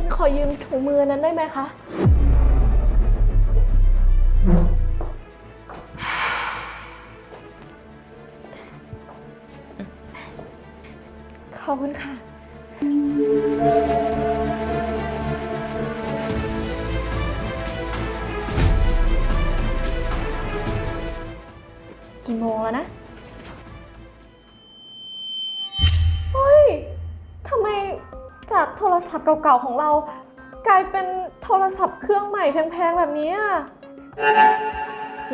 ฉันขอยืมถุงมือนั้นได้ไหมคะ ขอบคุณค่ะ กี่โมงแล้วนะ ศัพท์เก่าๆของเรา กลายเป็นโทรศัพท์เครื่องใหม่แพงๆแบบนี้อะ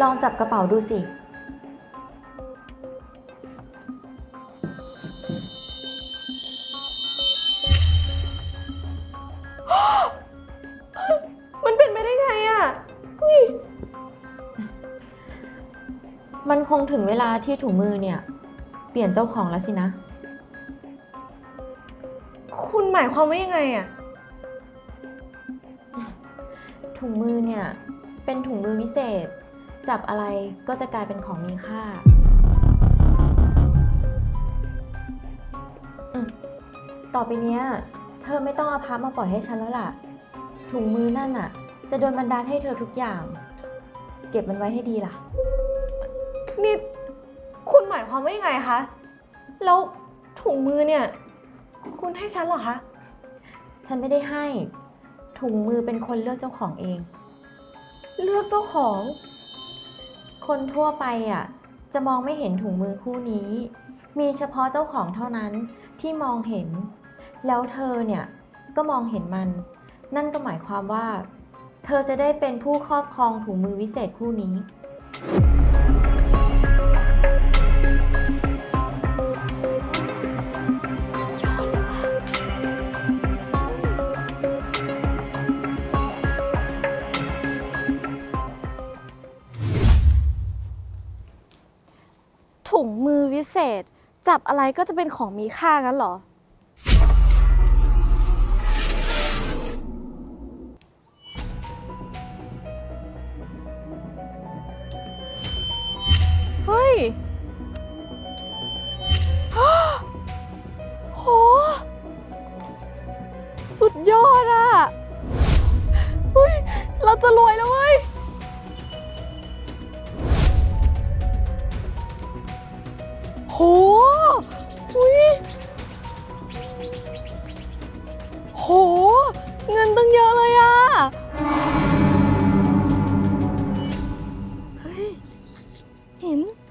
ลองจับกระเป๋าดูสิ มันเป็นไปได้ไงอะเฮ้ยมันคงถึงเวลาที่ถุงมือเนี่ย เปลี่ยนเจ้าของแล้วสินะ หมายความว่ายังไงอะถุงมือเนี่ย เป็นถุงมือวิเศษ จับอะไรก็จะกลายเป็นของมีค่าอืมต่อไปเนี้ย เธอไม่ต้องเอาพับมาปล่อยให้ฉันแล้วล่ะ ถุงมือนั่นน่ะจะโดนบันดาลให้เธอทุกอย่าง เก็บมันไว้ให้ดีล่ะ นี่ คุณหมายความว่ายังไงคะ แล้วถุงมือเนี่ย คุณให้ฉันเหรอคะ ฉันไม่ได้ให้ ถุงมือเป็นคนเลือกเจ้าของเอง เลือกเจ้าของ คนทั่วไปอะ จะมองไม่เห็นถุงมือคู่นี้ มีเฉพาะเจ้าของเท่านั้นที่มองเห็น แล้วเธอเนี่ยก็มองเห็นมัน นั่นก็หมายความว่า เธอจะได้เป็นผู้ครอบครองถุงมือวิเศษคู่นี้ ถุงมือวิเศษ จับอะไรก็จะเป็นของมีค่างั้นเหรอ เ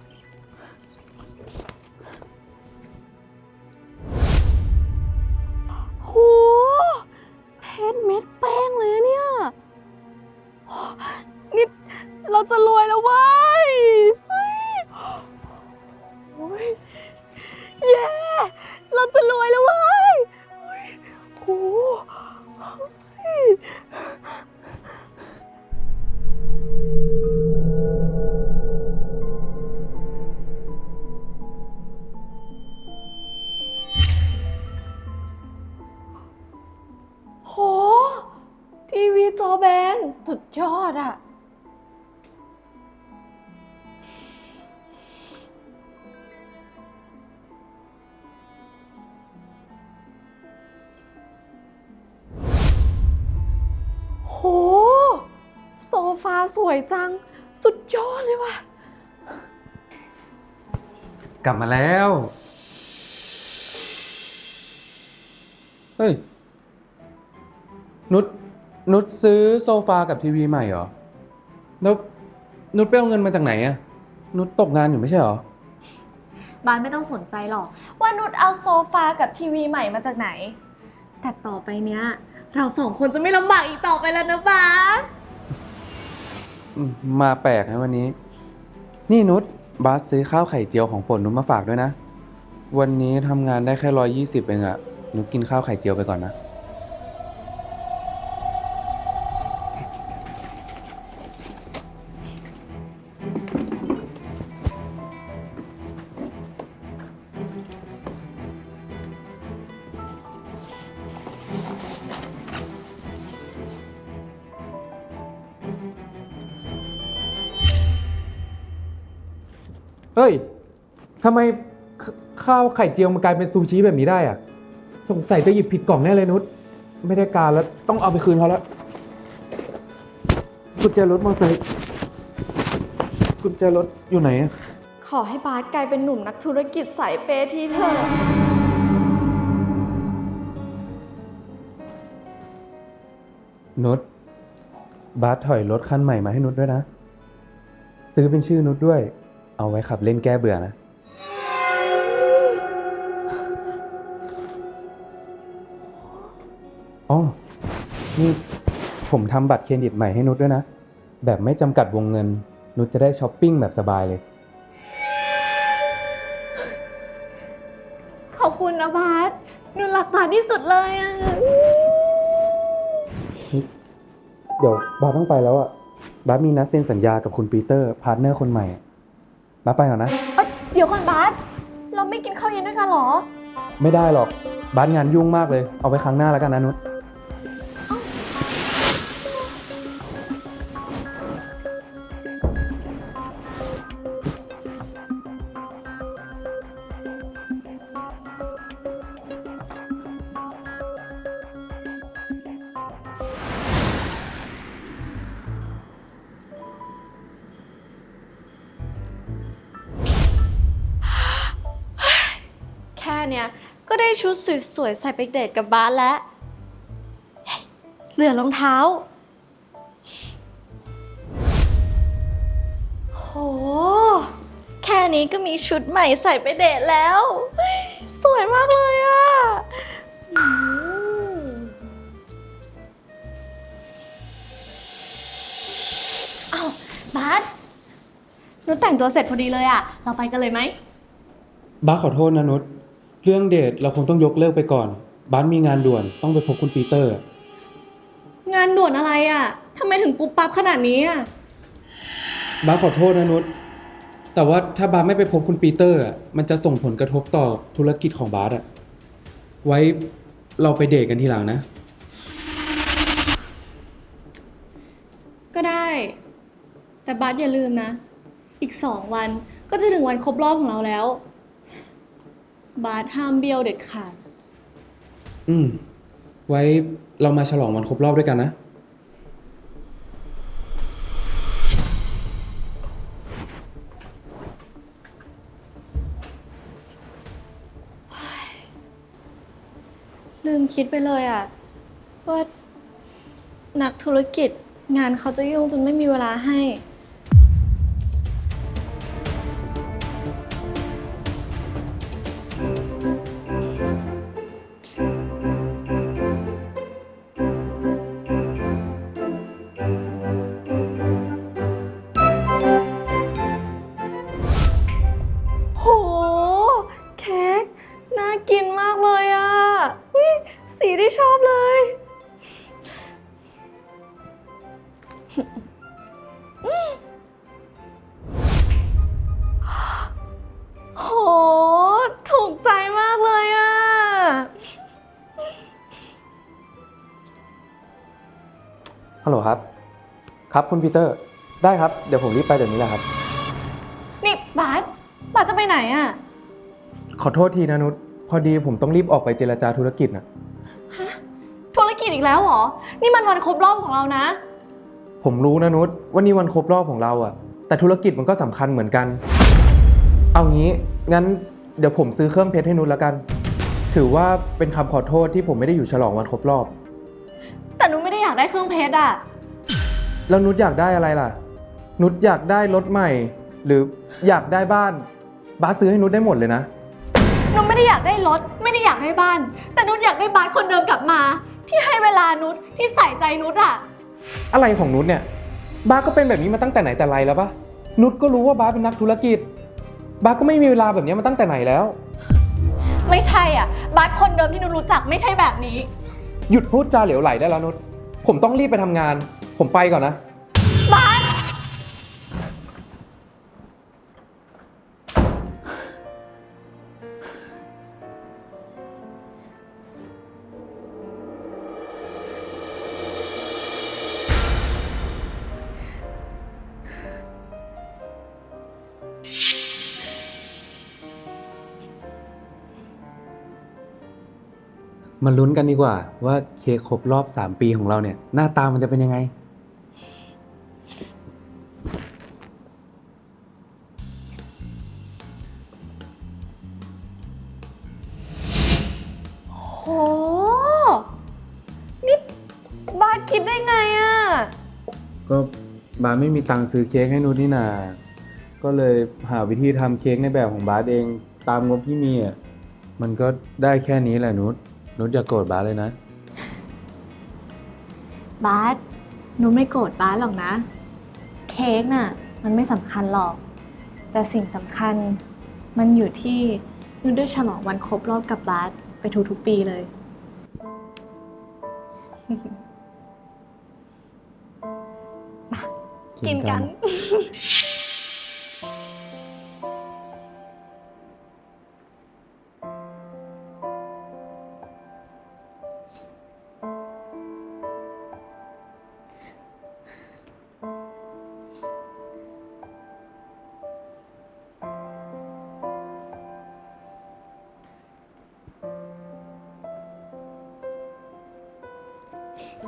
สวยจัง สุดยอดเลยว่ะ กลับมาแล้ว เฮ้ย นุชนุชซื้อโซฟากับทีวีใหม่เหรอ แล้วนุชไปเอาเงินมาจากไหนอะนุชตกงานอยู่ไม่ใช่เหรอ บานไม่ต้องสนใจหรอก ว่านุชเอาโซฟากับทีวีใหม่มาจากไหน แต่ต่อไปเนี้ย เราสองคนจะไม่ลำบากอีกต่อไปแล้วนะบาส อืมมาแปลกนะวันนี้ นี่นุชบาสซื้อข้าวไข่เจียวของโปรดนุชมาฝากด้วยนะ วันนี้ทำงานได้แค่ร้อยยี่สิบเองอะนุชกินข้าวไข่เจียวไปก่อนนะ ทำไมขข้าวไข่เจียวมันกลายเป็นซูชิแบบนี้ได้อะสงสัยจะหยิบผิดกล่องแน่เลยนุชไม่ได้การแล้วต้องเอาไปคืนเขาแล้วกุญแจรถมอเตอร์ไซค์กุญแจรถอยู่ไหนอะขอให้บาสกลายเป็นหนุ่มนักธุรกิจสายเปย์ทีเถอะนุชบาสถอยรถคันใหม่มาให้นุชด้วยนะ ซื้อเป็นชื่อนุชด้วย เอาไว้ขับเล่นแก้เบื่อนะ อ๋อ นี่ผมทำบัตรเครดิตใหม่ให้นุชด้วยนะ แบบไม่จำกัดวงเงิน นุชจะได้ช้อปปิ้งแบบสบายเลย ขอบคุณนะบาสหนูรักบาสที่สุดเลยอะเดี๋ยวบาสต้องไปแล้วอะ บาสมีนัดเซ็นสัญญากับคุณปีเตอร์ พาร์ทเนอร์คนใหม่อะบาสไปก่อนนะ เอ้ยเดี๋ยวก่อนบาสเราไม่กินข้าวเย็นด้วยกันเหรอ ไม่ได้หรอก บาสงานยุ่งมากเลย เอาไว้ครั้งหน้าแล้วกันนะนุช วยๆ ใส่ไปเดทกับบ้าสแล้วเฮ้ยเหลือรองเท้า โห แค่นี้ก็มีชุดใหม่ใส่ไปเดทแล้ว สวยมากเลยอะอืมอ้าบาสหนูแต่งตัวเสร็จพอดีเลยอะเราไปกันเลยไหมบาสขอโทษนะนุช เรื่องเดทเราคงต้องยกเลิกไปก่อนบาสมีงานด่วนต้องไปพบคุณปีเตอร์ งานด่วนอะไรอะ่ะทำไมถึงปุ๊บปั๊บขนาดนี้อะบาสขอโทษนะนุชแต่ว่าถ้าบาสไม่ไปพบคุณปีเตอร์อะมันจะส่งผลกระทบต่อธุรกิจของบาสอะไว้เราไปเดทกันทีหลังนะ ก็ได้ แต่บัสอย่าลืมนะ อีกสองวันก็จะถึงวันครบรอบของเราแล้ว บาสห้ามเบี้ยวเด็ดขาด อืม ไว้เรามาฉลองวันครบรอบด้วยกันนะ ลืมคิดไปเลยอะ ว่านักธุรกิจงานเขาจะยุ่งจนไม่มีเวลาให้โห ครับคุณปีเตอร์ ได้ครับ เดี๋ยวผมรีบไปเดี๋ยวนี้แหละครับ นี่บาสบาสจะไปไหนอะ ขอโทษทีนะนุชพอดีผมต้องรีบออกไปเจรจาธุรกิจนะธุรกิจอีกแล้วเหรอ นี่มันวันครบรอบของเรานะ ผมรู้นะนุชว่านี่วันครบรอบของเราอะแต่ธุรกิจมันก็สำคัญเหมือนกัน เอางี้งั้นเดี๋ยวผมซื้อเครื่องเพชรให้นุชแล้วกัน ถือว่าเป็นคำขอโทษที่ผมไม่ได้อยู่ฉลองวันครบรอบ แต่หนูไม่ได้อยากได้เครื่องเพชรอะ แล้วนุชอยากได้อะไรล่ะ นุชอยากได้รถใหม่ หรืออยากได้บ้าน บาสซื้อให้นุชได้หมดเลยนะ นุชไม่ได้อยากได้รถ ไม่ได้อยากได้บ้าน แต่นุชอยากได้บาสคนเดิมกลับมา ที่ให้เวลานุชที่ใส่ใจนุชอะอะไรของนุชเนี่ย บาสก็เป็นแบบนี้มาตั้งแต่ไหนแต่ไรแล้วปะนุชก็รู้ว่าบาสเป็นนักธุรกิจ บาสก็ไม่มีเวลาแบบนี้มาตั้งแต่ไหนแล้ว ไม่ใช่อะ บาสคนเดิมที่นุชรู้จักไม่ใช่แบบนี้ หยุดพูดจาเหลวไหลได้แล้วนุชผมต้องรีบไปทำงาน ผมไปก่อนนะ บาสมาลุ้นกันดีกว่าว่าเค้กครบรอบ 3 ปีของเราเนี่ย หน้าตามันจะเป็นยังไง โห นี่บาสคิดได้ไงอะ ก็บาสไม่มีตังค์ซื้อเค้กให้นุชนี่นา ก็เลยหาวิธีทำเค้กในแบบของบาสเองตามงบที่มีอะ มันก็ได้แค่นี้แหละนุชนุชอย่าโกรธบาสเลยนะ บาสหนูไม่โกรธบาสหรอกนะ เค้กน่ะ มันไม่สำคัญหรอก แต่สิ่งสำคัญมันอยู่ที่หนูได้ฉลองวันครบรอบกับบาส ไปทุกๆปีเลย กินกัน เ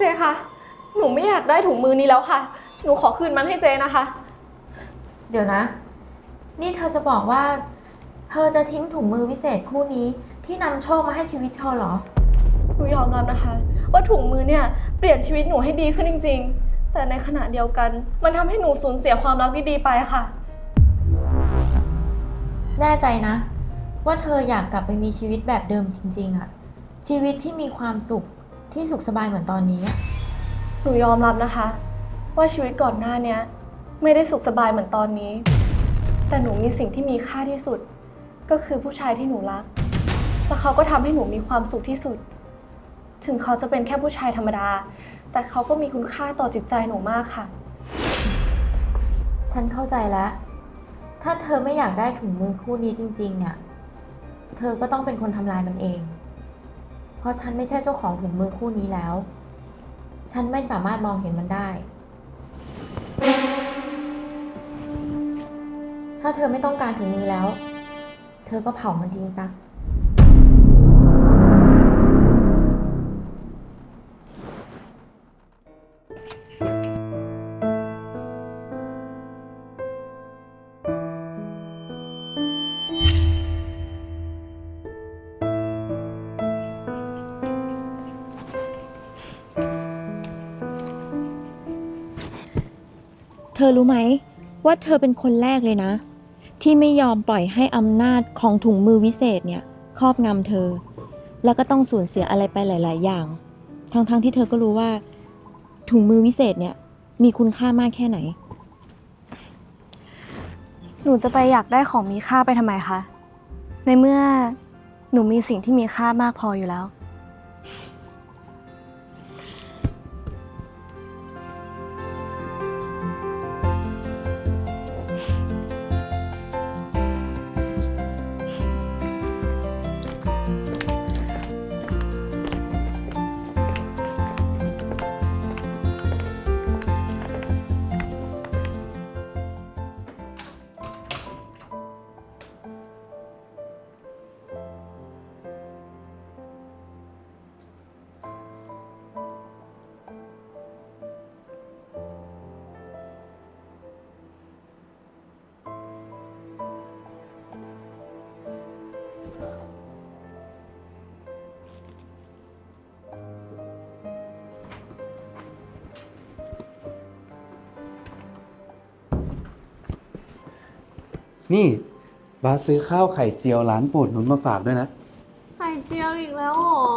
จคะ หนูไม่อยากได้ถุงมือนี้แล้วค่ะ หนูขอคืนมันให้เจนะคะ เดี๋ยวนะ นี่เธอจะบอกว่า เธอจะทิ้งถุงมือวิเศษคู่นี้ที่นำโชคมาให้ชีวิตเธอเหรอ หนูยอมรับนะคะ ว่าถุงมือเนี่ยเปลี่ยนชีวิตหนูให้ดีขึ้นจริง ๆ แต่ในขณะเดียวกัน มันทำให้หนูสูญเสียความรักที่ดีไปค่ะ แน่ใจนะ ว่าเธออยากกลับไปมีชีวิตแบบเดิมจริงๆอะชีวิตที่มีความสุขที่สุขสบายเหมือนตอนนี้อะหนูยอมรับนะคะ ว่าชีวิตก่อนหน้าเนี้ย ไม่ได้สุขสบายเหมือนตอนนี้ แต่หนูมีสิ่งที่มีค่าที่สุด ก็คือผู้ชายที่หนูรัก และเขาก็ทำให้หนูมีความสุขที่สุด ถึงเขาจะเป็นแค่ผู้ชายธรรมดา แต่เขาก็มีคุณค่าต่อจิตใจหนูมากค่ะ ฉันเข้าใจแล้ว ถ้าเธอไม่อยากได้ถุงมือคู่นี้จริง ๆ เนี่ย เธอก็ต้องเป็นคนทำลายมันเอง เพราะฉันไม่ใช่เจ้าของถุงมือคู่นี้แล้ว ฉันไม่สามารถมองเห็นมันได้ ถ้าเธอไม่ต้องการถุงมือแล้ว เธอก็เผามันทิ้งซะ ธอรู้ไหม ว่าเธอเป็นคนแรกเลยนะ ที่ไม่ยอมปล่อยให้อำนาจของถุงมือวิเศษเนี่ยครอบงำเธอ แล้วก็ต้องสูญเสียอะไรไปหลาย ๆ อย่าง ทั้งๆทที่เธอก็รู้ว่า ถุงมือวิเศษเนี่ย มีคุณค่ามากแค่ไหน หนูจะไปอยากได้ของมีค่าไปทำไมคะ ในเมื่อหนูมีสิ่งที่มีค่ามากพออยู่แล้ว นี่บาสซื้อข้าวไข่เจียวร้านโปรดนุชมาฝากด้วยนะ ไข่เจียวอีกแล้วเหรอ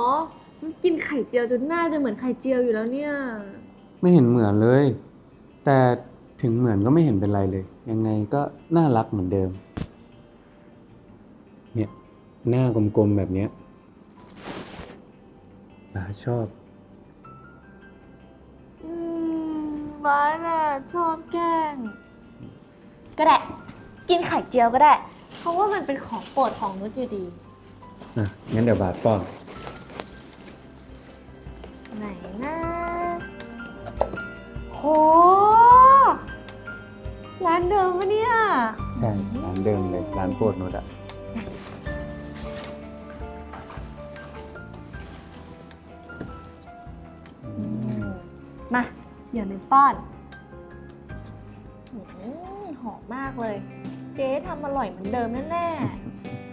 กินไข่เจียวจนหน้าจะเหมือนไข่เจียวอยู่แล้วเนี่ย ไม่เห็นเหมือนเลย แต่ถึงเหมือนก็ไม่เห็นเป็นไรเลย ยังไงก็น่ารักเหมือนเดิม เนี่ย หน้ากลมๆแบบเนี้ยบาสชอบ อืมบ้านอะชอบแกล้ง ก็ได้ กินไข่เจียวก็ได้ เพราะว่ามันเป็นของโปรดของนุชอยู่ดี อะงั้นเดี๋ยวบาสป้อน ไหนนะร้านเดิมปะเนี่ย ใช่ร้านเดิมเลยร้านโปรดนุชอะมาอย่าลืมป้อนอืมหอมมากเลย เจ๊ทำอร่อยเหมือนเดิมแน่ๆ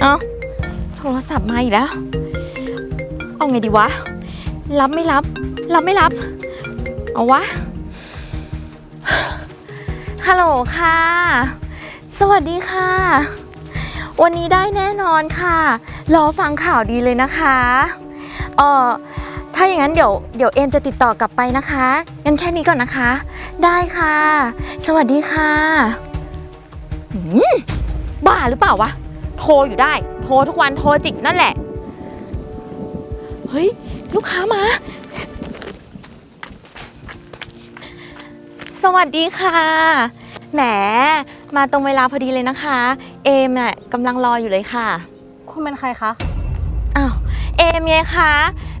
เอาโทรศัพท์มาอีกแล้ว เอาไงดีวะ รับไม่รับ รับไม่รับ เอาวะ ฮัลโหลค่ะ สวัสดีค่ะ วันนี้ได้แน่นอนค่ะ รอฟังข่าวดีเลยนะคะเออถ้าอย่างนั้นเดี๋ยวเดี๋ยวเอมจะติดต่อกลับไปนะคะงั้นแค่นี้ก่อนนะคะ ได้ค่ะ สวัสดีค่ะหืมบ้าหรือเปล่าวะ โทรอยู่ได้ โทรทุกวันโทรจิกนั่นแหละ เฮ้ย ลูกค้ามา สวัสดีค่ะ แหม มาตรงเวลาพอดีเลยนะคะ เอมน่ะกำลังรออยู่เลยค่ะ คุณเป็นใครคะ อ้าว เอมไงคะ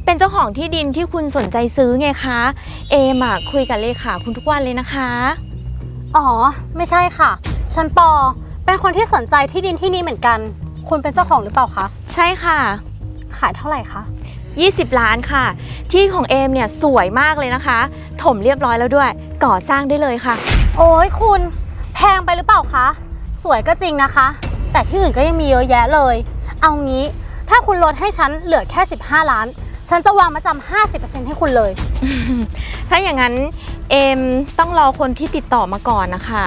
เป็นเจ้าของที่ดินที่คุณสนใจซื้อไงคะ เอมอะคุยกับเลขาคุณทุกวันเลยนะคะ อ๋อ ไม่ใช่ค่ะ ฉันปอ เป็นคนที่สนใจที่ดินที่นี้เหมือนกัน คุณเป็นเจ้าของหรือเปล่าคะ ใช่ค่ะ ขายเท่าไหร่คะ 20 ล้านค่ะ ที่ของเอมเนี่ยสวยมากเลยนะคะ ถมเรียบร้อยแล้วด้วย ก่อสร้างได้เลยค่ะ โอ้ยคุณ แพงไปหรือเปล่าคะ สวยก็จริงนะคะ แต่ที่อื่นก็ยังมีเยอะแยะเลย เอางี้ ถ้าคุณลดให้ฉันเหลือแค่ 15 ล้าน ฉันจะวางมาจำ50%ให้คุณเลย ถ้าอย่างนั้นเอมต้องรอคนที่ติดต่อมาก่อนนะคะ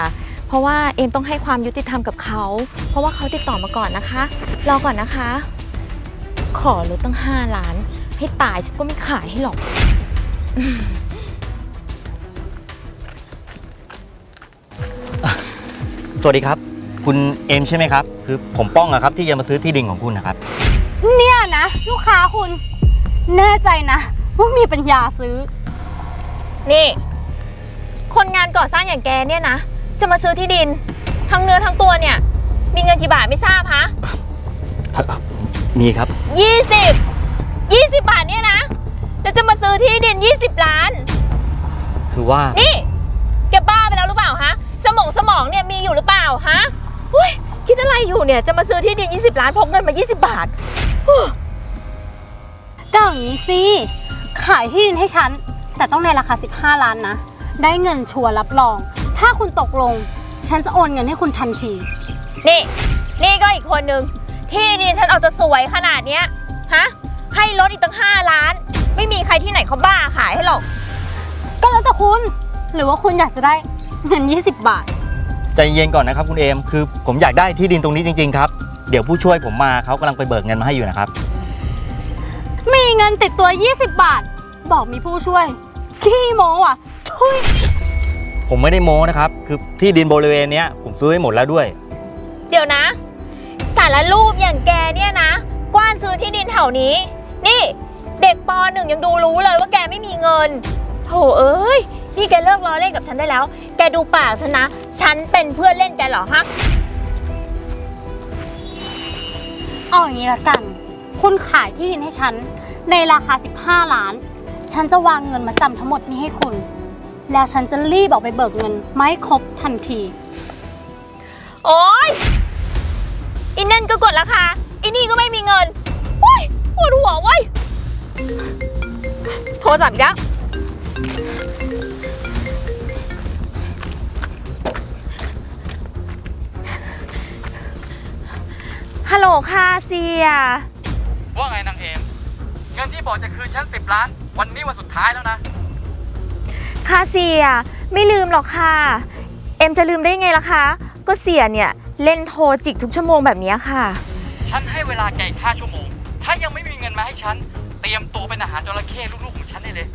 เพราะว่าเอมต้องให้ความยุติธรรมกับเขา เพราะว่าเขาติดต่อมาก่อนนะคะ รอก่อนนะคะ ขอลดตั้ง 5 ล้าน ให้ตายฉันก็ไม่ขายให้หรอก สวัสดีครับ คุณเอมใช่ไหมครับ คือผมป้องอะครับที่จะมาซื้อที่ดินของคุณนะครับ เนี่ยนะ ลูกค้าคุณแน่ใจนะว่ามีปัญญาซื้อ นี่ คนงานก่อสร้างอย่างแกเนี่ยนะ จะมาซื้อที่ดิน ทั้งเนื้อทั้งตัวเนี่ย มีเงินกี่บาทไม่ทราบฮะมีครับ 20 20 บาทเนี่ยนะ แล้วจะมาซื้อที่ดิน 20 ล้าน คือว่า นี่แกบ้าไปแล้วหรือเปล่าฮะ สมองสมองเนี่ยมีอยู่หรือเปล่าฮะอุ้ยคิดอะไรอยู่เนี่ย จะมาซื้อที่ดิน 20 ล้านพกเงินมา 20 บาทก็อย่างนี้สิ ขายที่ดินให้ฉัน แต่ต้องในราคา 15 ล้านนะ ได้เงินชัวร์รับรอง ถ้าคุณตกลง ฉันจะโอนเงินให้คุณทันที นี่ นี่ก็อีกคนนึง ที่ดินฉันเอาจะสวยขนาดเนี้ยฮะ ให้ลดอีกตั้ง5ล้าน ไม่มีใครที่ไหนเขาบ้าขายให้หรอก ก็แล้วแต่คุณ หรือว่าคุณอยากจะได้เงิน 20 บาท ใจเย็นก่อนนะครับคุณเอมคือผมอยากได้ที่ดินตรงนี้จริง ๆ ครับ เดี๋ยวผู้ช่วยผมมาเขากำลังไปเบิกเงินมาให้อยู่นะครับ มีเงินติดตัว 20 บาท บอกมีผู้ช่วยขี้โม้อะทุย ผมไม่ได้โม้นะครับ คือที่ดินบริเวณเนี้ยผมซื้อให้หมดแล้วด้วย เดี๋ยวนะ สารรูปอย่างแกเนี่ยนะ กว้านซื้อที่ดินแถวนี้ นี่เด็กปหนึ่งยังดูรู้เลยว่าแกไม่มีเงินโถเอ้ย นี่แกเลิกล้อเล่นกับฉันได้แล้ว แกดูปากฉันนะ ฉันเป็นเพื่อนเล่นแกเหรอฮะ เอาอย่างนี้ละกัน คุณขายที่ดินให้ฉัน ในราคา 15 ล้าน ฉันจะวางเงินมาจำทั้งหมดนี้ให้คุณ แล้วฉันจะรีบออกไปเบิกเงินไม่ครบทันที โอ๊ยอินนั่นก็กดราคาอินี่ก็ไม่มีเงินโอ้ยปวดหัวเว้ยโทรศัพท์อีกแล้วฮัลโหลค่ะเสีย ว่าไงนางเอม เงินที่บอกจะคืนฉันสิบล้าน วันนี้วันสุดท้ายแล้วนะ ค่ะเสีย ไม่ลืมหรอกค่ะ เอ็มจะลืมได้ไงล่ะคะ ก็เสียเนี่ยเล่นโทรจิกทุกชั่วโมงแบบเนี้ยค่ะ ฉันให้เวลาแกอีกห้าชั่วโมง ถ้ายังไม่มีเงินมาให้ฉัน เตรียมตัวเป็นอาหารจระเข้ลูกๆของฉันได้เลย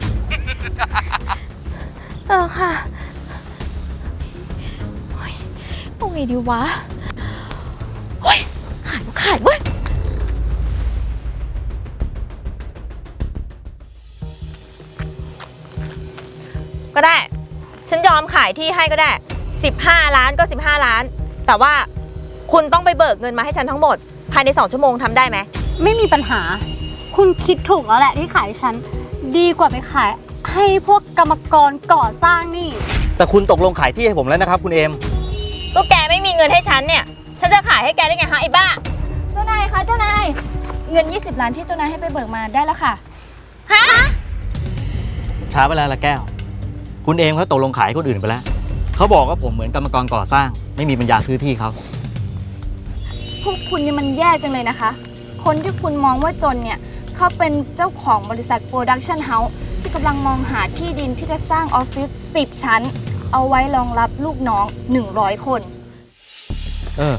เออค่ะโอ้ยเอาไงดีวะโอ้ยขายขายเว้ย ก็ได้ ฉันยอมขายที่ให้ก็ได้ 15 ล้านก็ 15 ล้าน แต่ว่าคุณต้องไปเบิกเงินมาให้ฉันทั้งหมด ภายใน 2 ชั่วโมงทำได้ไหม ไม่มีปัญหา คุณคิดถูกแล้วแหละที่ขายฉัน ดีกว่าไปขายให้พวกกรรมกรก่อสร้างนี่ แต่คุณตกลงขายที่ให้ผมแล้วนะครับ คุณเอม ก็แกไม่มีเงินให้ฉันเนี่ย ฉันจะขายให้แกได้ไงฮะไอ้บ้า เจ้านายคะเจ้านาย เงิน 20 ล้านที่เจ้านายให้ไปเบิกมาได้แล้วค่ะ ฮะ ช้าไปแล้วละแก้ว คุณเอมเขาตกลงขายให้คนอื่นไปแล้วเขาบอกว่าผมเหมือนกรรมกรก่อสร้าง ไม่มีปัญญาซื้อที่เขาพวกคุณนี่มันแย่จังเลยนะคะ คนที่คุณมองว่าจนเนี่ยเขาเป็นเจ้าของบริษัทโปรดักชันเฮาส์ที่กำลังมองหาที่ดินที่จะสร้างออฟฟิศ10 ชั้น เอาไว้รองรับลูกน้อง 100 คน เออ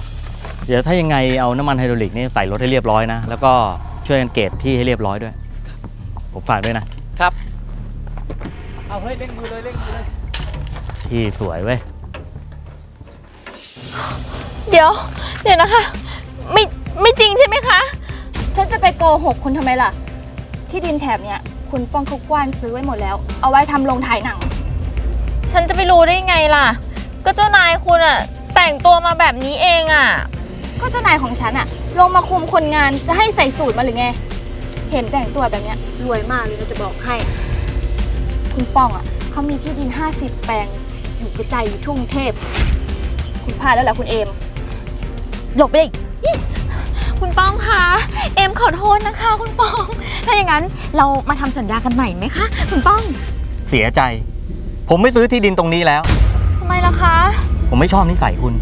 เดี๋ยวถ้ายังไงเอาน้ำมันไฮดรอลิกนี่ใส่รถให้เรียบร้อยนะ แล้วก็ช่วยกันเกตที่ให้เรียบร้อยด้วย ผมฝากด้วยนะ ครับ เอาเฮ้ยเร่งมือเลยเร่งมือเลยที่สวยเว้ย เดี๋ยว เดี๋ยวนะคะ ไม่ไม่จริงใช่ไหมคะ ฉันจะไปโกหกคุณทำไมล่ะ ที่ดินแถบเนี่ยคุณป้องเขากว้านซื้อไว้หมดแล้ว เอาไว้ทำโรงถ่ายหนัง ฉันจะไปรู้ได้ยังไงล่ะ ก็เจ้านายคุณอะแต่งตัวมาแบบนี้เองอะก็เจ้านายของฉันอะลงมาคุมคนงานจะให้ใส่สูตรมาหรือไง เห็นแต่งตัวแบบเนี้ยรวยมากเลยนะจะบอกให้ คุณป้องอะเขามีที่ดิน 50 แปลง อยู่กระจายอยู่ทั่วกรุงเทพ คุณพลาดแล้วแหละคุณเอม หลบไปอีกคุณป้องคะเอ็มขอโทษนะคะ คุณป้อง ถ้าอย่างนั้นเรามาทำสัญญากันใหม่ไหมคะ คุณป้องเสียใจ ผมไม่ซื้อที่ดินตรงนี้แล้ว ทำไมล่ะคะ ผมไม่ชอบนิสัยคุณ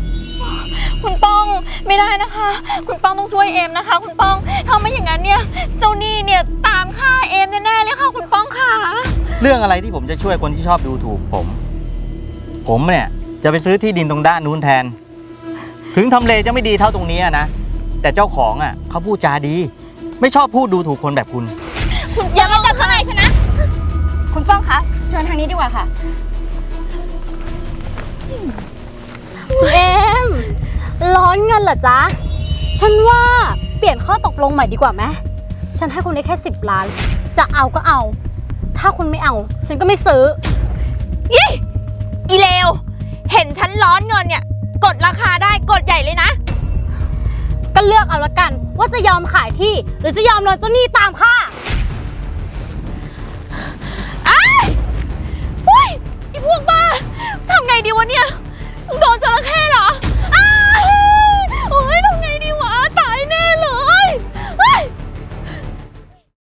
คุณป้องไม่ได้นะคะ คุณป้องต้องช่วยเอ็มนะคะ คุณป้องถ้าไม่อย่างนั้นเนี่ย เจ้าหนี้เนี่ยตามฆ่าเอ็มแน่ๆเลยค่ะ คุณป้องค่ะ เรื่องอะไรที่ผมจะช่วยคนที่ชอบดูถูกผม ผมเนี่ยจะไปซื้อที่ดินตรงด้านนู้นแทน ถึงทำเลจะไม่ดีเท่าตรงนี้อะนะ แต่เจ้าของอะเขาพูดจาดี ไม่ชอบพูดดูถูกคนแบบคุณอย่ามาจับข้างในฉันนะ คุณป้องคะเชิญทางนี้ดีกว่าค่ะเอ็มร้อนเงินเหรอจ๊ะ ฉันว่าเปลี่ยนข้อตกลงใหม่ดีกว่าไหม ฉันให้คุณได้แค่ 10 ล้าน จะเอาก็เอา ถ้าคุณไม่เอา ฉันก็ไม่ซื้อ ยี่อีเลว เห็นฉันร้อนเงินเนี่ย กดราคาได้กดใหญ่เลยนะ ก็เลือกเอาละกัน ว่าจะยอมขายที่ หรือจะยอมรอเจ้าหนี้ตามค่าอ้ายอุ้ยไอพวกบ้าทำไงดีวะเนี่ยโดนจระเข้เหรออ้าวโอ้ย